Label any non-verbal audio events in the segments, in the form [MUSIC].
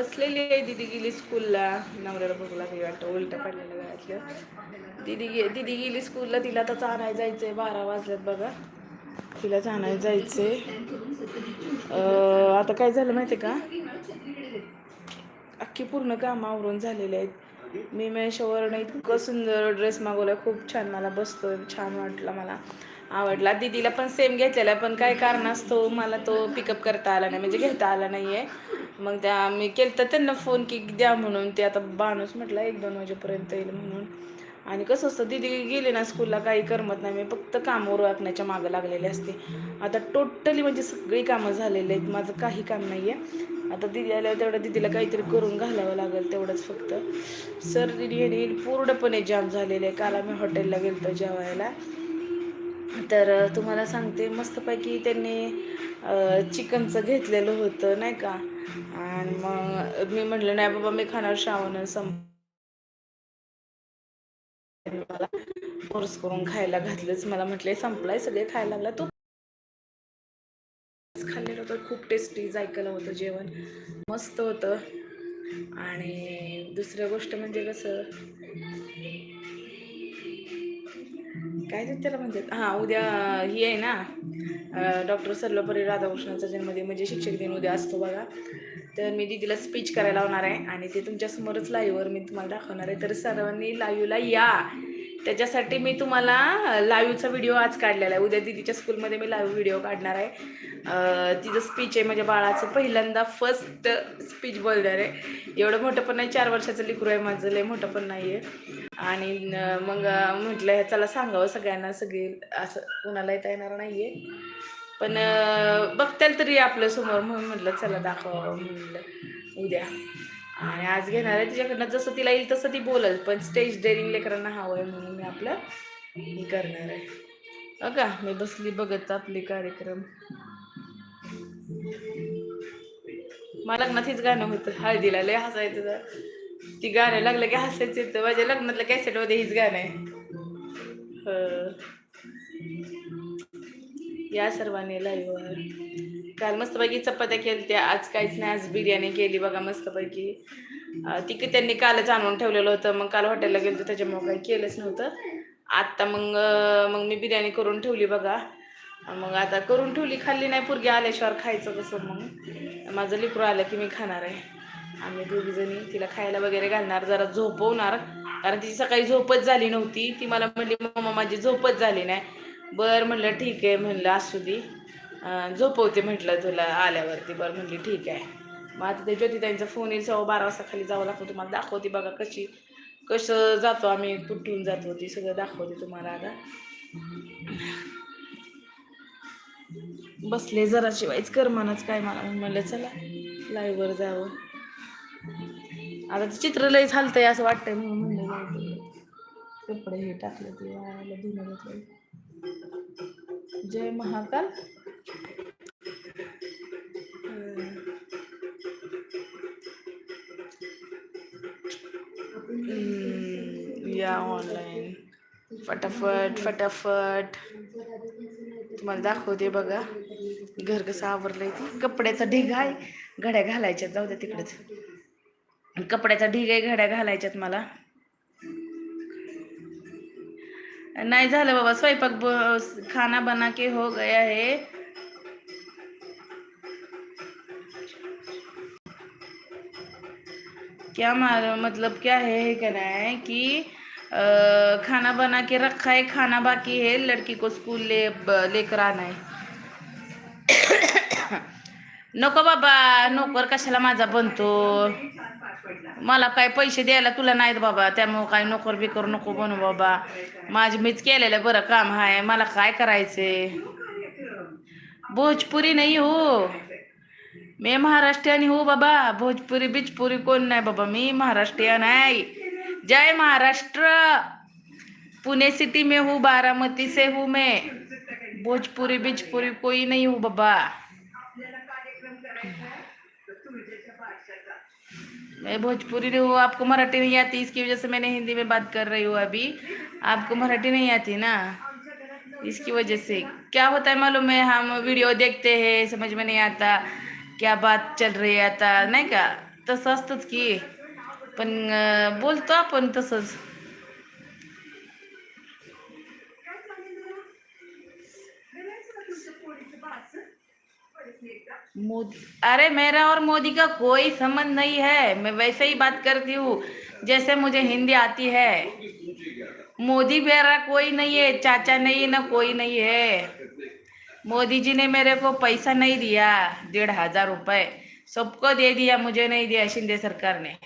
बसलेली आहे दिदी गेली स्कूलला. नवऱ्याला बघू लागली वाटतं उलट पडलेलं घरातलं दिदी गे दिदी गेली स्कूलला तिला आता आणायला जायचं आहे बारा वाजल्यात बघा. तिला आणायला जायचं आहे आता काय झालं माहिती आहे का? अख्खी पूर्ण कामं आवरून झालेले आहेत. मी मेशोवरनं इतकं सुंदर ड्रेस मागवला खूप छान मला बसतो छान वाटला मला. आवडला. दीदीला पण सेम घेतलेला पण काय कारणास्तव मला तो पिकअप करता आला नाही म्हणजे घेता आला नाही आहे मग त्या मी केलं तर त्यांना फोन की द्या म्हणून. ते आता बाणूस म्हटलं एक दोन वाजेपर्यंत येईल म्हणून. आणि कसं असतं दिदी गेली ना स्कूलला काही करमत नाही. मी फक्त कामावर वाकण्याच्या मागं लागलेले असते. आता टोटली म्हणजे सगळी कामं झालेली आहेत. माझं काही काम नाही आहे आता दिदी आल्यावर तेवढं दिदीला काहीतरी करून घालावं लागेल तेवढंच फक्त. सर दिदी हे पूर्णपणे जाम झालेले आहे काल आम्ही हॉटेलला गेलो जेवायला. तर तुम्हाला सांगते मस्तपैकी त्यांनी चिकनचं घेतलेलं होतं नाही का? आणि मग मी म्हटलं नाही बाबा मी खाणार श्रावण मला फोर्स करून खायला घातलंच. मला म्हटले संपलाय सगळे खायला. लागला तू खाल्लेलं होतं खूप टेस्टी जायकलं होतं जेवण. मस्त होतं. आणि दुसरं गोष्ट म्हणजे कसं काय ते त्याला म्हणतात? हां उद्या ही आहे ना डॉक्टर सर्वपरी राधाकृष्णाचा जन्मदिन म्हणजे शिक्षक दिन उद्या असतो बघा. तर मी दीदीला स्पीच करायला लावणार आहे आणि ते तुमच्यासमोरच लाईव्हवर मी तुम्हाला दाखवणार आहे. तर सर्वांनी लाईव्हला या. त्याच्यासाठी मी तुम्हाला लाईव्हचा व्हिडिओ आज काढलेला आहे. उद्या दीदीच्या स्कूलमध्ये मी लाईव्ह व्हिडिओ काढणार आहे. तिचं स्पीच आहे माझ्या बाळाचं पहिल्यांदा फर्स्ट स्पीच बोलणार आहे. एवढं मोठं पण नाही चार वर्षाचं लिकरू आहे माझं लय मोठं पण नाही आहे आणि मग म्हटलं चला सांगावं सगळ्यांना सगळी असं कुणाला येता येणार नाही आहे पण बघताल तरी आपलं समोर म्हणून म्हटलं चला दाखवावं म्हणलं. उद्या. आणि आज घेणार आहे तिच्याकडनं जसं तिला येईल तसं ती बोलल पण स्टेज डेअरिंग लेकरांना हवं आहे म्हणून मी आपलं हे करणार आहे. बघा मी बसली बघत आपले कार्यक्रम. मला लग्नात हेच गाणं होतं हळदीला लय हसायचं तर ती गाणं लागलं की हसायचं येतं माझ्या लग्नातल्या कॅसेटमध्ये हेच गाणं आहे. हं. या सर्वांनी लाईव्हवर काल मस्तपैकी चपात्या केल्या आज काहीच नाही आज बिर्याणी केली बघा मस्तपैकी. अं, त्यांनी कालच आणून ठेवलेलं होतं. मग काल हॉटेलला गेलो त्याच्यामुळे काही केलंच नव्हतं. आत्ता मग मग मी बिर्याणी करून ठेवली बघा. मग आता करून ठेवली खाल्ली नाही पुरगी आल्याशिवाय खायचं कसं मग? माझं लिकरू आलं की मी खाणार आहे. आम्ही दोघीजणी तिला खायला वगैरे घालणार जरा झोपवणार. कारण तिची सकाळी झोपच झाली नव्हती. ती मला म्हणली मम्मा माझी झोपच झाली नाही. बरं म्हणलं ठीक आहे म्हणलं असू दे. झोपवते म्हटलं तुला आल्यावरती. बरं म्हणली ठीक आहे. मग आता ते ज्योतिताईंचा फोन येईल सव्वा बारा वाजता खाली जावं लागतं. तुम्हाला दाखवते बघा कशी कसं जातो आम्ही कुठून जातो ती सगळं दाखवते तुम्हाला आता. बसले जरा शिवायच करमानच काय मला. म्हणलं चला लाईव्हवर जावं. आता ते चित्र लय झालतंय असं वाटतंय म्हणून म्हणलं कपडे हे टाकले ते वाळायला धुणं जय महाकाल. Mm, या ऑनलाईन फटाफट फटाफट. तुम्हाला दाखवते बघा. घर कसं आवरलंय ते. कपड्याचा ढिग आहे. घड्या घालायच्यात. जाऊ द्या तिकडंच. कपड्याचा ढिग आहे घड्या घालायच्यात मला. नाही झालं बाबा. स्वयंपाक ब- खाना बना के हो गया है. क्या मालूम मतलब क्या है है कहना है कि आ, खाना बना के रखा है खाना बाकी है लड़की को स्कूल ले ब- लेकर आना है। नको बाबा नोकर कशाला माझा बनतो? मला काय पैसे द्यायला तुला नाहीत बाबा त्यामुळं काय नोकर बिकर नको बनू बाबा. माझी मीच केलेलं बरं काम आहे मला काय करायचंय? भोजपुरी नाही हो. मी महाराष्ट्रीयन हो बाबा, भोजपुरी, बिजपुरी कोण नाही बाबा, मी महाराष्ट्रीयन आहे जय महाराष्ट्र। पुणे सिटी में हूँ, बारामती से हूँ मैं। भोजपुरी, बिजपुरी कोई नहीं हूँ बाबा। मैं भोजपुरी नहीं हूँ, आपको मराठी नहीं आती, इसकी वजह से मैंने हिंदी में बात कर रही हूँ अभी। आपको मराठी नहीं आती ना? इसकी वजह से। क्या होता है मालूम है, हम वीडियो देखते हैं, समझ में नहीं आता। क्या बात चल रही है आता नहीं का? तसं असतंच की. पण बोलतो आपण तसंच. मोदी, अरे मेरा और मोदी का कोई संबंध नहीं है. मैं वैसे ही बात करती हूँ. जैसे मुझे हिंदी आती है. मोदी मेरा कोई नहीं है, चाचा नहीं ना कोई नहीं है. मोदी जी ने मेरे को पैसा नहीं दिया डेढ़ हजार रुपए। सबको दे दिया मुझे नहीं दिया शिंदे सरकार ने।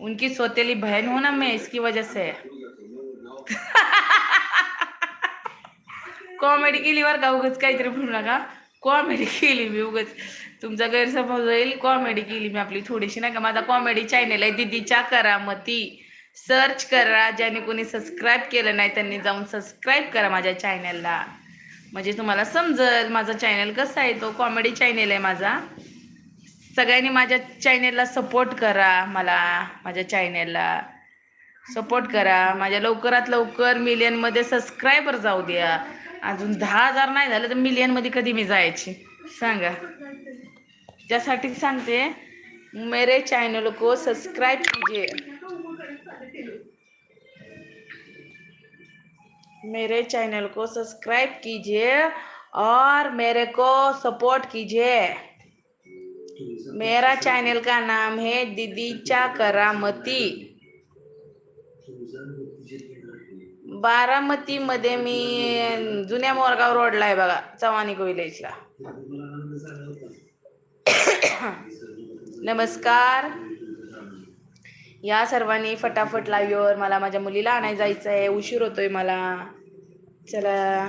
उनकी सोतेली बहन हूं ना मैं इसकी वजह से। कॉमेडी केली बरं का उगच काहीतरी म्हणू नका कॉमेडी केली मी उगच। तुमचा गैरसमज होईल कॉमेडी केली मी आपली थोडीशी नाही का माझा कॉमेडी चॅनेल आहे दिदीच्या करामती. सर्च करा ज्याने कोणी सबस्क्राईब केलं नाही त्यांनी जाऊन सबस्क्राईब करा माझ्या चॅनलला म्हणजे तुम्हाला समजल माझा चॅनल कसा आहे? तो कॉमेडी चॅनेल आहे माझा. सगळ्यांनी माझ्या चॅनेलला सपोर्ट करा मला माझ्या चॅनेलला सपोर्ट करा. माझ्या लवकरात लवकर मिलियनमध्ये सबस्क्रायबर जाऊ द्या. अजून दहा हजार नाही झालं तर मिलियनमध्ये कधी मी जायची? सांगा. ज्यासाठी सांगते मेरे चॅनल को सबस्क्राईब कीजिए. मेरे चैनल को सब्सक्राइब कीजिए और मेरे को सपोर्ट कीजिए। मेरा चैनल का नाम है दीदीचा करामती बारामतीमध्ये मी जुन्या मोरगाव रोडला आहे बघा चव्हाणी विलेजला [COUGHS] नमस्कार. या सर्वांनी फटाफट लाईव्हवर मला माझ्या मुलीला आणायला जायचं आहे उशीर होतोय मला. चला.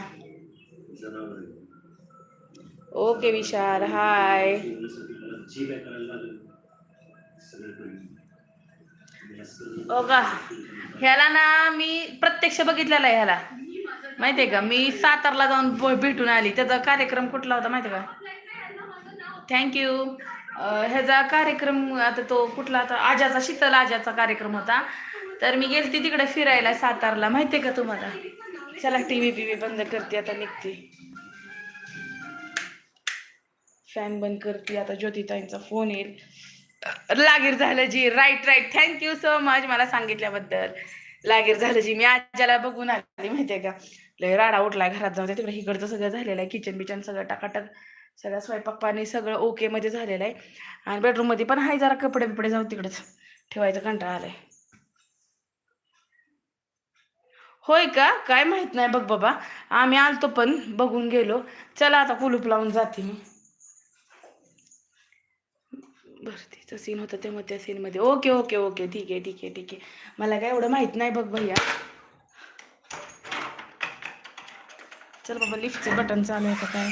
ओके विशाल. हाय. हो का ह्याला ना मी प्रत्यक्ष बघितलेला आहे ह्याला. माहितीये का? मी सातारला जाऊन भेटून आली. त्याचा कार्यक्रम कुठला होता माहितीये का? थँक्यू ह्याचा कार्यक्रम आता तो कुठला आता आजाचा शीतल आजाचा कार्यक्रम होता. तर मी गेलते तिकडे फिरायला सातारला. माहितीये का तुम्हाला? चला टी व्ही बी बंद करते आता निघते. फॅन बंद करते आता ज्योतिताईंचा फोन येईल. Lagir Jhala Ji. Right right thank you so much मला सांगितल्याबद्दल. लागीर झालं जी. मी आज्याला बघून आली माहितीये का? लय राडा उठला घरात. जाऊ तिकडे. इकडचं सगळं झालेलं आहे. किचन बिचन सगळं टाकाटक. सगळा स्वयंपाक पाणी सगळं ओके मध्ये झालेलं आहे. आणि बेडरूममध्ये पण आहे जरा कपडे बिपडे जाऊ तिकडेच ठेवायचं कंटाळा आलाय. होय का? काय माहीत नाही बघ बाबा. आम्ही आलतो पण बघून गेलो. चला आता कुलूप लावून जाते मी. बरं तिचं सीन होतं तेव्हा त्या सीनमध्ये ओके ओके ओके ठीक आहे ठीक आहे ठीक आहे. मला काय एवढं माहीत नाही बघ भैया. चल बाबा लिफ्टचं बटन चालू आहे का काय?